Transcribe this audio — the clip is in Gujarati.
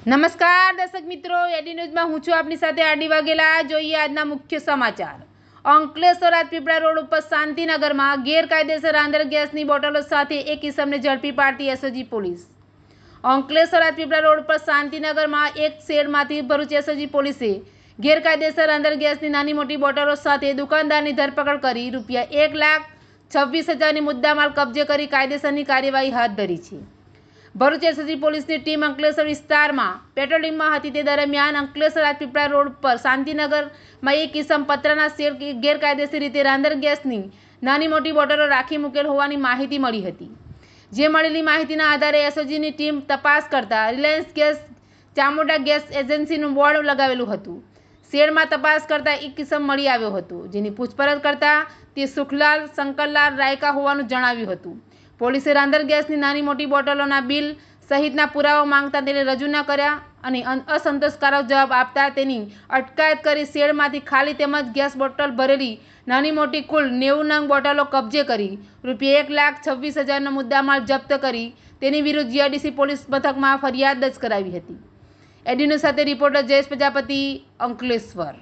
નમસ્કાર દર્શક મિત્રો એડી ન્યૂઝમાં હું છું આપની સાથે આડી વાઘેલા. જોઈએ આજના મુખ્ય સમાચાર. અંકલેશ્વર રાજપીપળા રોડ ઉપર શાંતિનગરમાં ગેરકાયદેસર આંધ્ર ગેસની બોટલો સાથે એક ઇસમને ઝડપી પાડતી SOG police. Ankleshwar Rajpipla road પર શાંતિનગરમાં એક શેડમાંથી ભરૂચ એસઓજી પોલીસે ગેરકાયદેસર આંધ્ર ગેસની નાની મોટી બોટલો સાથે દુકાનદારની ધરપકડ કરી રૂપિયા એક લાખ છવ્વીસ હજારની મુદ્દામાલ કબજે કરી કાયદેસરની કાર્યવાહી હાથ ધરી છે. ભરૂચ એસએસજી પોલીસની ટીમ અંકલેશ્વર વિસ્તારમાં પેટ્રોલિંગમાં હતી. તે દરમિયાન અંકલેશ્વર રાજપીપળા રોડ પર શાંતિનગરમાં એક કિસમ પતરાના શેર ગેરકાયદેસર રીતે રાંધણ ગેસની નાની મોટી બોટલો રાખી મૂકેલ હોવાની માહિતી મળી હતી. જે મળેલી માહિતીના આધારે એસઓજીની ટીમ તપાસ કરતા રિલાયન્સ ગેસ, ચામોડા ગેસ એજન્સીનું બોર્ડ લગાવેલું હતું. શેડમાં તપાસ કરતા એક કિસમ મળી આવ્યો હતો. જેની પૂછપરછ કરતા તે સુખલાલ, શંકરલાલ રાયકા હોવાનું જણાવ્યું હતું. પોલીસે રાંદર ગેસની નાની મોટી બોટલોના બિલ સહિતના પુરાવા માંગતા તેને રજૂ ન કર્યા અને અસંતોષકારક જવાબ આપતા તેની અટકાયત કરી શેડમાંથી ખાલી તેમજ ગેસ બોટલ ભરેલી નાની મોટી કુલ નેવું નંગ બોટલો કબજે કરી રૂપિયા એક લાખ છવ્વીસ હજારનો મુદ્દામાલ જપ્ત કરી તેની વિરુદ્ધ જીઆઈડીસી પોલીસ મથકમાં ફરિયાદ દર્જ કરાવી હતી. એડીનો સાથે રિપોર્ટર જયેશ પ્રજાપતિ, અંકલેશ્વર.